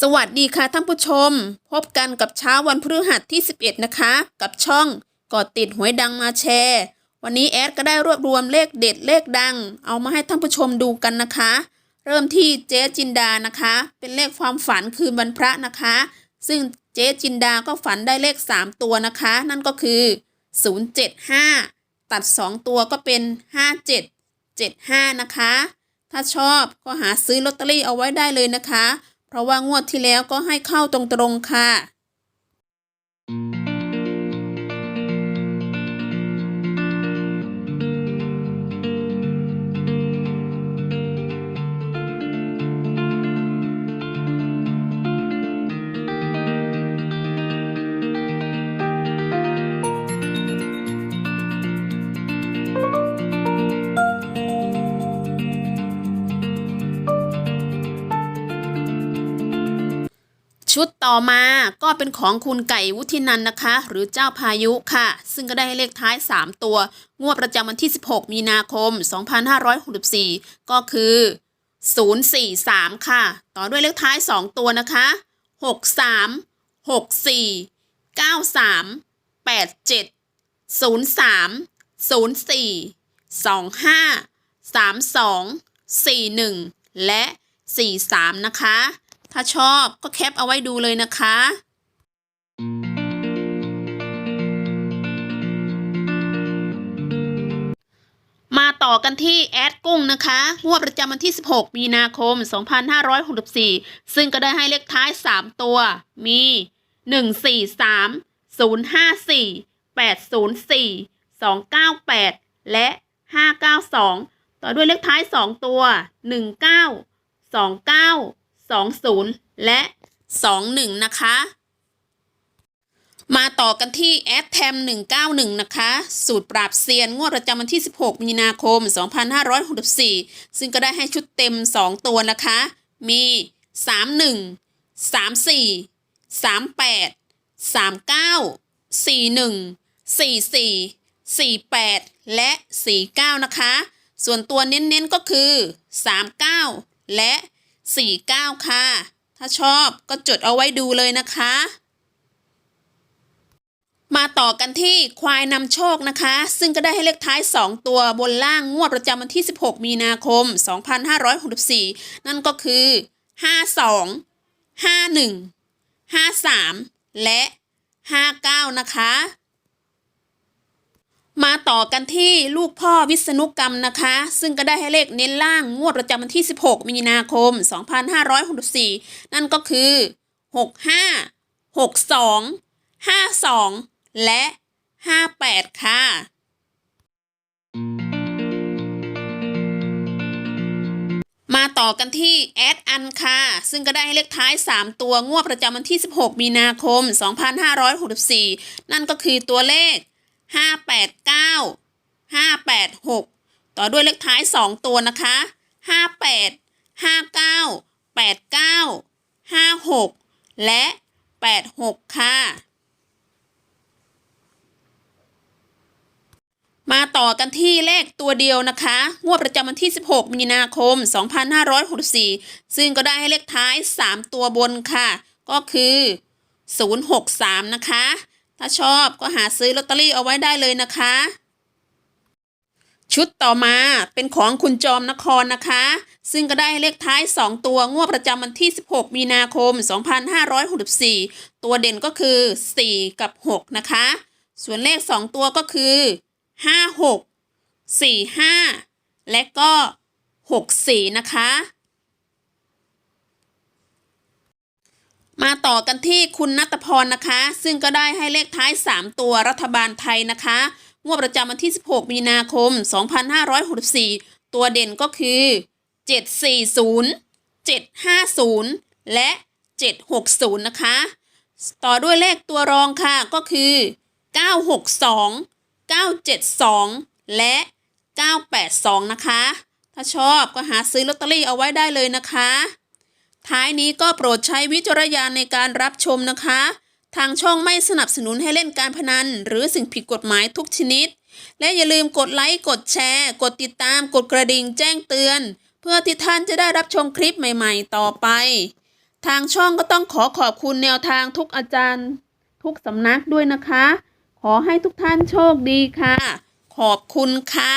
สวัสดีค่ะท่านผู้ชม พบกันกับเช้าวันพฤหัสที่ 11 นะคะ กับช่องกอดติดหวยดังมาแชร์ วันนี้แอดก็ได้รวบรวมเลขเด็ดเลขดัง เอามาให้ท่านผู้ชมดูกันนะคะ เริ่มที่เจ๊จินดานะคะ เป็นเลขความฝันคืนวันพระนะคะ ซึ่งเจ๊จินดาก็ฝันได้เลข 3 ตัวนะคะ นั่นก็คือ 075 ตัด 2 ตัวก็เป็น 5775 นะคะ ถ้าชอบก็หาซื้อลอตเตอรี่เอาไว้ได้เลยนะคะ เพราะว่างวดที่แล้วก็ให้เข้าตรงๆค่ะ ชุดต่อมาก็เป็นของคุณไก่วุฒินันนะคะ หรือเจ้าพายุค่ะ ซึ่งก็ได้ให้เลขท้าย 3 ตัว งวดประจำวันที่ 16 มีนาคม 2564 ก็คือ 043 ค่ะ ต่อด้วยเลขท้าย 2 ตัวนะคะ 63 64 93 87 03 04 25 32 41 และ 43 นะคะ ถ้าชอบก็แคปเอาไว้ดูเลยนะคะมาต่อกันที่แอดกุ้งนะคะงวดประจำวันที่ 16 มีนาคม 2564 ซึ่งก็ได้ให้เลขท้าย 3 ตัว มี 143 054 804 298 และ 592 ต่อด้วยเลขท้าย 2 ตัว 19 29 20 และ 21 นะคะ มาต่อกันที่แอดแทม191 นะคะ สูตรปราบเซียนงวดประจำวันที่ 16 มีนาคม 2564 ซึ่งก็ได้ให้ชุดเต็ม 2 ตัวนะคะ มี 31 34 38 39 41 44 48 และ 49 นะคะ ส่วนตัวเน้นๆก็คือ 39 และ 49 ค่ะ ถ้าชอบก็จดเอาไว้ดูเลยนะคะ มาต่อกันที่ควายนำโชคนะคะ ซึ่งก็ได้ให้เลขท้าย 2 ตัวบนล่างงวดประจำวันที่ 16 มีนาคม 2564 นั่นก็คือ 52 51 53 และ 59 นะคะ มาต่อกันที่ลูกพ่อวิษณุกรรมนะคะ ซึ่งก็ได้ให้เลขเน้นล่างงวดประจำวันที่ 16 มีนาคม 2564 นั่นก็คือ 65 62 52 และ 58 ค่ะมาต่อกันที่แอดอันค่ะ ซึ่งก็ได้ให้เลขท้าย 3 ตัวงวดประจำวันที่ 16 มีนาคม 2564 นั่นก็คือตัวเลข 589 586ต่อด้วยเลขท้าย2ตัวนะคะ58 59 89 56และ86ค่ะ มาต่อกันที่เลขตัวเดียวนะคะ งวดประจำวันที่ 16 มีนาคม 2564 ซึ่งก็ได้ให้เลขท้าย 3 ตัวบนค่ะ ก็คือ 063 นะคะ ถ้าชอบก็หาซื้อลอตเตอรี่เอาไว้ได้เลยนะคะ ชุดต่อมาเป็นของคุณจอมนครนะคะ ซึ่งก็ได้เลขท้าย 2 ตัวงวดประจำวันที่ 16 มีนาคม 2564 ตัวเด่นก็คือ 4 กับ 6 นะคะ ส่วนเลข 2 ตัวก็คือ 56 45 และก็ 64 นะคะ มาต่อกันที่คุณนัตพรนะคะ ซึ่งก็ได้ให้เลขท้าย 3 ตัวรัฐบาลไทยนะคะ งวดประจำวันที่ 16 มีนาคม 2564 ตัวเด่นก็คือ 740 750 และ 760 นะคะ ต่อด้วยเลขตัวรองค่ะก็คือ 962 972 และ 982 นะคะ ถ้าชอบก็หาซื้อลอตเตอรี่เอาไว้ได้เลยนะคะ ท้ายนี้ก็โปรดใช้วิจารณญาณในการรับชมนะคะ ทางช่องไม่สนับสนุนให้เล่นการพนัน หรือสิ่งผิดกฎหมายทุกชนิด และอย่าลืมกดไลค์ กดแชร์ กดติดตาม กดกระดิ่งแจ้งเตือน เพื่อที่ท่านจะได้รับชมคลิปใหม่ ๆ ต่อไป ทางช่องก็ต้องขอขอบคุณแนวทางทุกอาจารย์ ทุกสำนักด้วยนะคะ ขอให้ทุกท่านโชคดีค่ะ ขอบคุณค่ะ